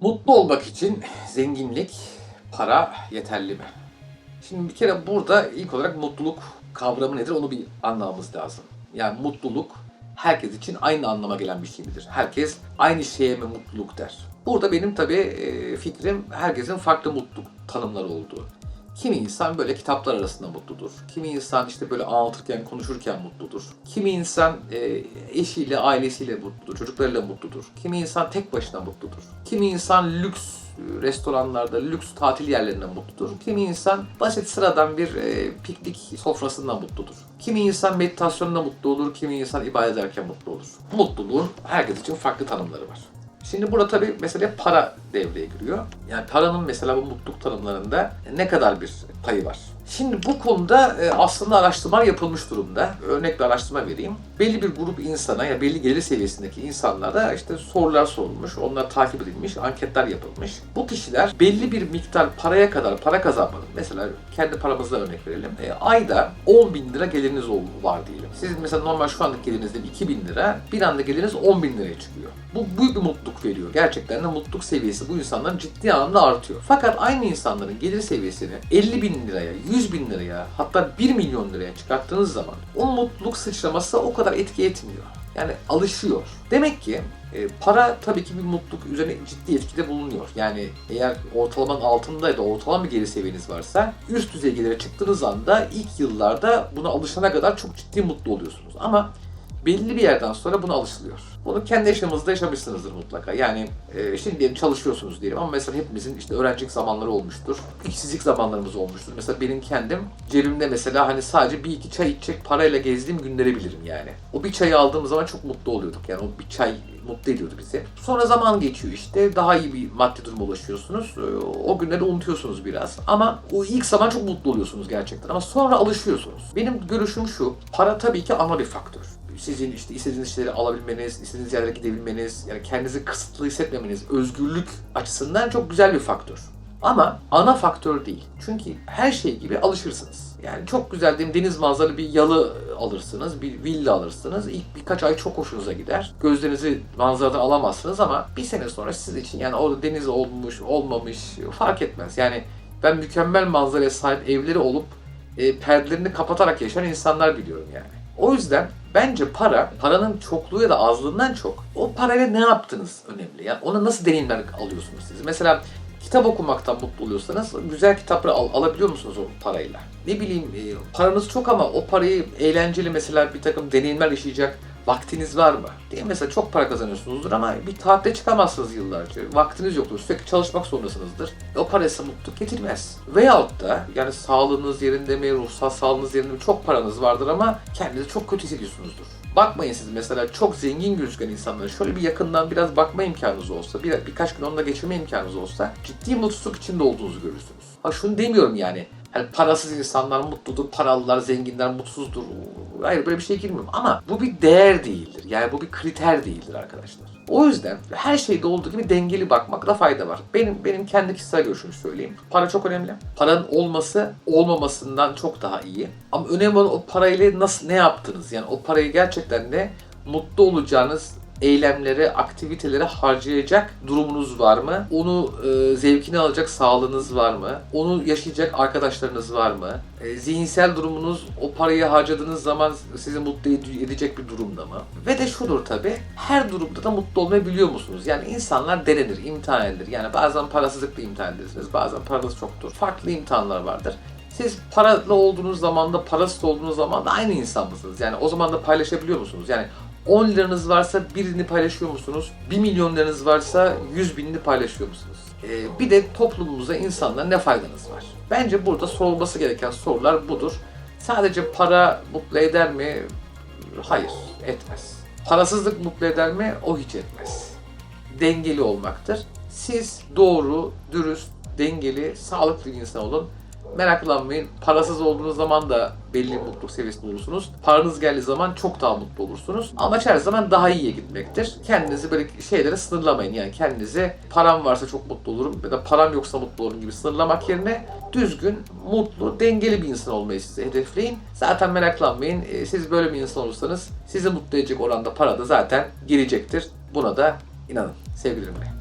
Mutlu olmak için zenginlik, para yeterli mi? Şimdi bir kere burada ilk olarak mutluluk kavramı nedir onu bir anlamamız lazım. Yani mutluluk herkes için aynı anlama gelen bir şey midir? Herkes aynı şeye mi mutluluk der? Burada benim tabii fikrim herkesin farklı mutluluk tanımları olduğu. Kimi insan böyle kitaplar arasında mutludur. Kimi insan işte böyle anlatırken, konuşurken mutludur. Kimi insan e, eşiyle, ailesiyle mutludur, çocuklarıyla mutludur. Kimi insan tek başına mutludur. Kimi insan lüks restoranlarda, lüks tatil yerlerinde mutludur. Kimi insan basit sıradan bir e, piknik sofrasında mutludur. Kimi insan meditasyonda mutlu olur, kimi insan ibadet ederken mutlu olur. Mutluluğun herkes için farklı tanımları var. Şimdi burada tabii mesela para devreye giriyor. Yani paranın mesela bu mutluluk tanımlarında ne kadar bir payı var? Şimdi bu konuda e, aslında araştırmalar yapılmış durumda. Örnek bir araştırma vereyim. Belli bir grup insana ya belli gelir seviyesindeki insanlara işte sorular sorulmuş, onlar takip edilmiş, anketler yapılmış. Bu kişiler belli bir miktar paraya kadar para kazanmanın, mesela kendi paramızla örnek verelim. E, ayda 10 bin lira geliriniz var diyelim. Sizin mesela normal şu andaki gelirinizde 2 bin lira, bir anda geliriniz 10 bin liraya çıkıyor. Bu büyük bir mutluluk veriyor. Gerçekten de mutluluk seviyesi bu insanların ciddi anlamda artıyor. Fakat aynı insanların gelir seviyesini 50 bin liraya, 100 bin liraya hatta 1 milyon liraya çıkarttığınız zaman o mutluluk sıçraması o kadar etki etmiyor. Yani alışıyor. Demek ki e, para tabii ki bir mutluluk üzerine ciddi etkide bulunuyor. Yani eğer ortalamanın altında ya da ortalama bir gelir seviyeniz varsa üst düzey gelire çıktığınız anda ilk yıllarda buna alışana kadar çok ciddi mutlu oluyorsunuz. Ama belli bir yerden sonra buna alışılıyor. Bunu kendi yaşamınızda yaşamışsınızdır mutlaka. Yani e, şimdi diyelim çalışıyorsunuz diyelim ama mesela hepimizin işte öğrencilik zamanları olmuştur. İşsizlik zamanlarımız olmuştur. Mesela benim kendim cebimde mesela hani sadece bir iki çay içecek parayla gezdiğim günleri bilirim yani. O bir çayı aldığımız zaman çok mutlu oluyorduk. Yani o bir çay mutlu ediyordu bizi. Sonra zaman geçiyor işte. Daha iyi bir maddi duruma ulaşıyorsunuz. E, O günleri unutuyorsunuz biraz. Ama o ilk zaman çok mutlu oluyorsunuz gerçekten. Ama sonra alışıyorsunuz. Benim görüşüm şu. Para tabii ki ana bir faktör sizin işte istediğiniz şeyleri alabilmeniz, istediğiniz yerlere gidebilmeniz, yani kendinizi kısıtlı hissetmemeniz, özgürlük açısından çok güzel bir faktör. Ama ana faktör değil. Çünkü her şey gibi alışırsınız. Yani çok güzel diyeyim deniz manzaralı bir yalı alırsınız, bir villa alırsınız. İlk birkaç ay çok hoşunuza gider. Gözlerinizi manzaradan alamazsınız ama bir sene sonra sizin için yani orada deniz olmuş, olmamış fark etmez. Yani ben mükemmel manzaraya sahip evleri olup e, perdelerini kapatarak yaşayan insanlar biliyorum yani. O yüzden bence para, paranın çokluğu ya da azlığından çok o parayla ne yaptınız önemli. Yani ona nasıl deneyimler alıyorsunuz siz? Mesela kitap okumaktan mutlu oluyorsanız güzel kitapları al- alabiliyor musunuz o parayla? Ne bileyim e, paranız çok ama o parayı eğlenceli mesela bir takım deneyimler yaşayacak vaktiniz var mı? Diye mesela çok para kazanıyorsunuzdur ama bir tatile çıkamazsınız yıllarca. Vaktiniz yoktur. Sürekli çalışmak zorundasınızdır. E, o para size mutluluk getirmez. Veyahut da yani sağlığınız yerinde mi, ruhsal sağlığınız yerinde mi çok paranız vardır ama kendinizi çok kötü hissediyorsunuzdur. Bakmayın siz mesela çok zengin gözüken insanlara şöyle bir yakından biraz bakma imkanınız olsa, bir, birkaç gün onunla geçirme imkanınız olsa ciddi mutsuzluk içinde olduğunuzu görürsünüz. Ha şunu demiyorum yani. Yani parasız insanlar mutludur, paralılar, zenginler mutsuzdur. Hayır böyle bir şey girmiyorum. Ama bu bir değer değildir. Yani bu bir kriter değildir arkadaşlar. O yüzden her şeyde olduğu gibi dengeli bakmakta fayda var. Benim benim kendi kişisel görüşümü söyleyeyim. Para çok önemli. Paranın olması olmamasından çok daha iyi. Ama önemli olan o parayla nasıl ne yaptınız? Yani o parayı gerçekten de mutlu olacağınız eylemlere, aktivitelere harcayacak durumunuz var mı? Onu e, zevkini alacak sağlığınız var mı? Onu yaşayacak arkadaşlarınız var mı? E, zihinsel durumunuz o parayı harcadığınız zaman sizi mutlu ed- edecek bir durumda mı? Ve de şudur tabi, her durumda da mutlu olmayı biliyor musunuz? Yani insanlar denenir, imtihan edilir. Yani bazen parasızlıkla imtihan edirsiniz, bazen paranız çoktur. Farklı imtihanlar vardır. Siz paralı olduğunuz zaman da parasız olduğunuz zaman da aynı insan mısınız? Yani o zaman da paylaşabiliyor musunuz? Yani 10 liranız varsa birini paylaşıyor musunuz? 1 milyon liranız varsa 100 binini paylaşıyor musunuz? Ee, bir de toplumumuza, insanlara ne faydanız var? Bence burada sorulması gereken sorular budur. Sadece para mutlu eder mi? Hayır, etmez. Parasızlık mutlu eder mi? O hiç etmez. Dengeli olmaktır. Siz doğru, dürüst, dengeli, sağlıklı insan olun. Meraklanmayın. Parasız olduğunuz zaman da belli bir mutluluk seviyesinde olursunuz. Paranız geldiği zaman çok daha mutlu olursunuz. Amaç her zaman daha iyiye gitmektir. Kendinizi böyle şeylere sınırlamayın. Yani kendinizi param varsa çok mutlu olurum ya da param yoksa mutlu olurum gibi sınırlamak yerine düzgün, mutlu, dengeli bir insan olmayı size hedefleyin. Zaten meraklanmayın. Ee, Siz böyle bir insan olursanız sizi mutlu edecek oranda para da zaten gelecektir. Buna da inanın. Sevgilerimle.